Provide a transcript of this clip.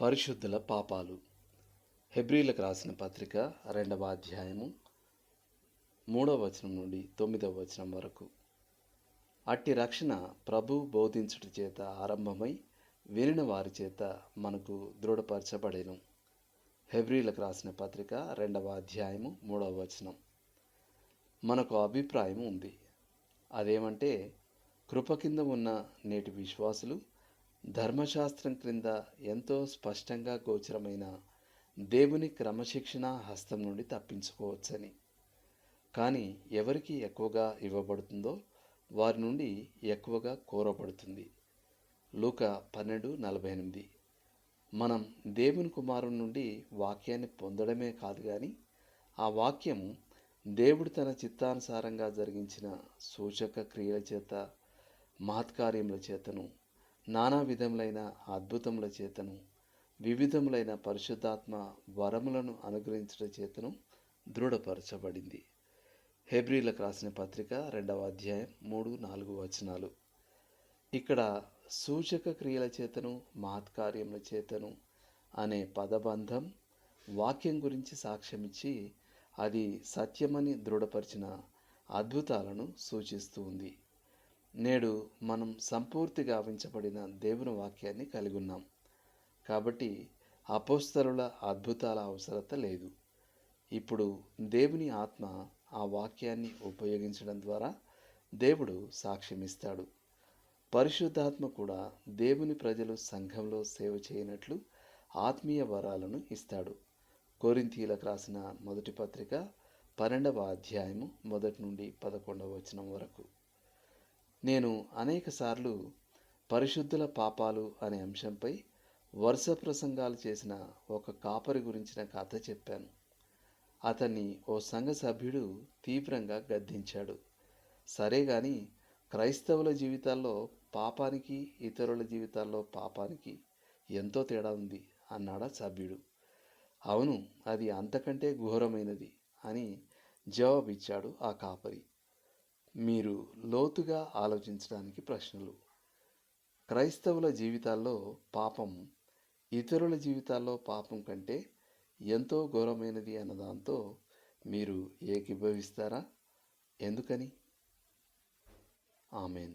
పరిశుద్ధుల పాపాలు. హెబ్రిలకు రాసిన పత్రిక రెండవ అధ్యాయము మూడవ వచనం నుండి తొమ్మిదవ వచనం వరకు. అట్టి రక్షణ ప్రభు బోధించుట చేత ఆరంభమై వినిన వారి చేత మనకు దృఢపరచబడెను. హెబ్రిలకు రాసిన పత్రిక రెండవ అధ్యాయము మూడవ వచనం. మనకు అభిప్రాయం ఉంది. అదేమంటే కృప కింద ఉన్న నేటి విశ్వాసులు ధర్మశాస్త్రం క్రింద ఎంతో స్పష్టంగా గోచరమైన దేవుని క్రమశిక్షణ హస్తం నుండి తప్పించుకోవచ్చని. కానీ ఎవరికి ఎక్కువగా ఇవ్వబడుతుందో వారి నుండి ఎక్కువగా కోరబడుతుంది. లూక పన్నెండు నలభై ఎనిమిది. మనం దేవుని కుమారుని నుండి వాక్యాన్ని పొందడమే కాదు కానీ ఆ వాక్యం దేవుడు తన చిత్తానుసారంగా జరిగించిన సూచక క్రియల చేత మహత్కార్యముల చేతను నానా విధములైన అద్భుతముల చేతను వివిధములైన పరిశుద్ధాత్మ వరములను అనుగ్రహించడం చేతను దృఢపరచబడింది. హెబ్రిలకు రాసిన పత్రిక రెండవ అధ్యాయం మూడు నాలుగు వచనాలు. ఇక్కడ సూచక క్రియల చేతను మహత్కార్యముల చేతను అనే పదబంధం వాక్యం గురించి సాక్ష్యమిచ్చి అది సత్యమని దృఢపరిచిన అద్భుతాలను సూచిస్తూ ఉంది. నేడు మనం సంపూర్తిగా అవించబడిన దేవుని వాక్యాన్ని కలిగి ఉన్నాం. కాబట్టి అపోస్తరుల అద్భుతాల అవసరత లేదు. ఇప్పుడు దేవుని ఆత్మ ఆ వాక్యాన్ని ఉపయోగించడం ద్వారా దేవుడు సాక్ష్యమిస్తాడు. పరిశుద్ధాత్మ కూడా దేవుని ప్రజలు సంఘంలో సేవ చేయనట్లు ఆత్మీయ వరాలను ఇస్తాడు. కోరింతీలకు రాసిన మొదటి పత్రిక పన్నెండవ అధ్యాయము మొదటి నుండి పదకొండవ వచనం వరకు. నేను అనేకసార్లు పరిశుద్ధుల పాపాలు అనే అంశంపై వరుస ప్రసంగాలు చేసిన ఒక కాపరి గురించిన కథ చెప్పాను. అతన్ని ఓ సంఘ సభ్యుడు తీవ్రంగా గద్దించాడు. సరే కానీ క్రైస్తవుల జీవితాల్లో పాపానికి ఇతరుల జీవితాల్లో పాపానికి ఎంతో తేడా ఉంది అన్నాడా సభ్యుడు. అవును అది అంతకంటే ఘోరమైనది అని జవాబిచ్చాడు ఆ కాపరి. మీరు లోతుగా ఆలోచించడానికి ప్రశ్నలు. క్రైస్తవుల జీవితాల్లో పాపం ఇతరుల జీవితాల్లో పాపం కంటే ఎంతో ఘోరమైనది అన్న దాంతో మీరు ఏకీభవిస్తారా? ఎందుకని? ఆమెన్.